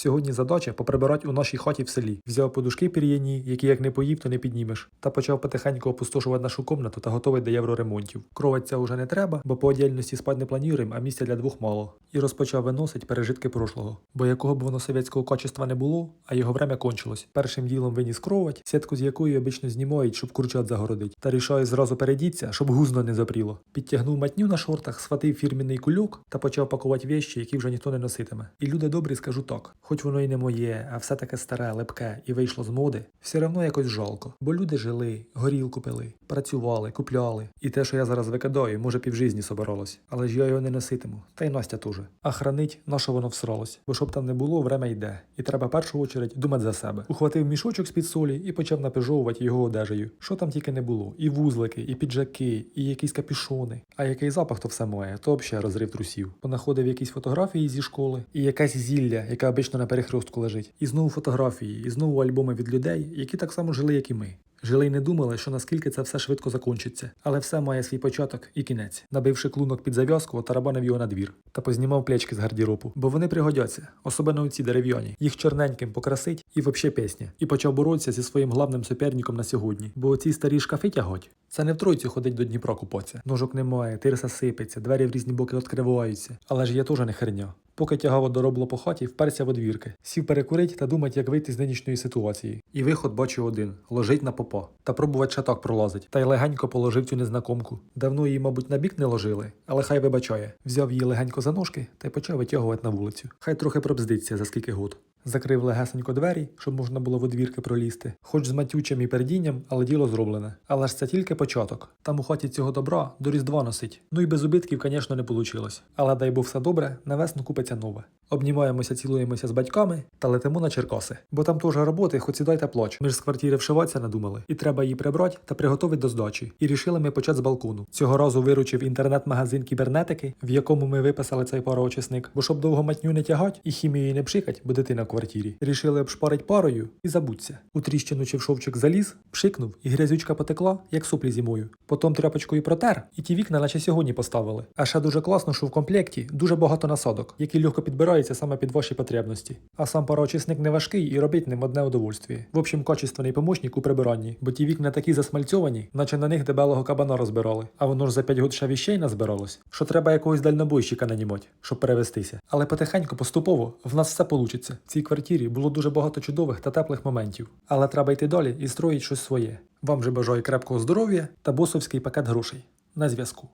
Сьогодні задача поприбирати у нашій хаті в селі. Взяв подушки пір'яні, які як не поїв, то не піднімеш. Та почав потихеньку опустошувати нашу комнату та готовий до євроремонтів. Кровать ця уже не треба, бо по отдільності спать не плануємо, а місця для двох мало. І розпочав виносить пережитки прошлого. Бо якого б воно совєтського качества не було, а його время кончилось. Першим ділом виніс кровать, сітку з якої обично знімають, щоб курчат загородить. Та рішаю зразу передіться, щоб гузно не запріло. Підтягнув матню на шортах, схватив фірмінний кульок та почав пакувати вещі, які вже ніхто не носитиме. І люди добрі, скажу так, хоч воно й не моє, а все таке старе, лепке і вийшло з моди, все одно якось жалко. Бо люди жили, горілку пили, працювали, купляли. І те, що я зараз викидаю, може півжизні собиралось. Але ж я його не носитиму, та й Настя теж. А хранить, на що воно всралось. Бо щоб там не було, время йде. І треба в першу очередь думати за себе. Ухватив мішочок з під солі і почав напижовувати його одежею. Що там тільки не було: і вузлики, і піджаки, і якісь капюшони. А який запах то все має, то взагалі розрив трусів. Понаходив якісь фотографії зі школи, і якась зілля, яка обично на перехрестку лежить. І знову фотографії, і знову альбоми від людей, які так само жили, як і ми. Жили й не думали, що наскільки це все швидко закінчиться, але все має свій початок і кінець. Набивши клунок під зав'язку, тарабанив його на двір та познімав плечки з гардіробу, бо вони пригодяться, особливо у ці дерев'яні. Їх чорненьким покрасить і вообще пісня. І почав боротися зі своїм главним суперником на сьогодні. Бо оці старі шкафи тяготь. Це не в тройці ходить до Дніпра купатися. Ножок немає, тирса сипеться, двері в різні боки відкриваються. Але ж я теж не херня. Поки тягав одоробло по хаті, вперся в одвірки. Сів перекурить та думать, як вийти з нинішньої ситуації. І виход бачу один лежить на попа. Та пробувати шаток пролазить. Та й легенько положив цю незнакомку. Давно її, мабуть, на бік не ложили, але хай вибачає. Взяв її легенько за ножки та й почав витягувати на вулицю. Хай трохи пробздиться за скільки год. Закрив легесенько двері, щоб можна було в одвірки пролізти. Хоч з матючим і пердінням, але діло зроблене. Але ж це тільки початок. Там у хаті цього добра до різдва носить. Ну і без убитків, звісно, не вийшло. Але дай Бог все добре, на весну купиться нове. Обнімаємося, цілуємося з батьками та летимо на Черкаси. Бо там теж роботи, хоч сідайте плач. Ми ж з квартири вшиватися надумали. І треба її прибрати та приготувати до здачі. І рішили ми почати з балкону. Цього разу виручив інтернет-магазин кібернетики, в якому ми виписали цей пароочисник. Бо щоб довго матню не тягать і хімією не пшикать, бо дитина квартирі. Рішили обшпарить парою і забудься. У тріщину чи в шовчик заліз, пшикнув, і грязючка потекла, як соплі зимою. Потім тряпочкою протер, і ті вікна, наче сьогодні поставили. А ще дуже класно, що в комплекті дуже багато насадок, які легко підбираються саме під ваші потребності. А сам пароочисник не важкий і робить ним одне удовольствие. В общем, качественний помощник у прибиранні, бо ті вікна такі засмальцьовані, наче на них дебелого кабана розбирали. А воно ж за 5 год ще віщей назбиралось, що треба якогось дальнобойщика нанімати, щоб перевестися. Але потихеньку, поступово, в нас все получиться. В цій квартирі було дуже багато чудових та теплих моментів. Але треба йти далі і строїть щось своє. Вам же бажаю крепкого здоров'я та босовський пакет грошей. На зв'язку.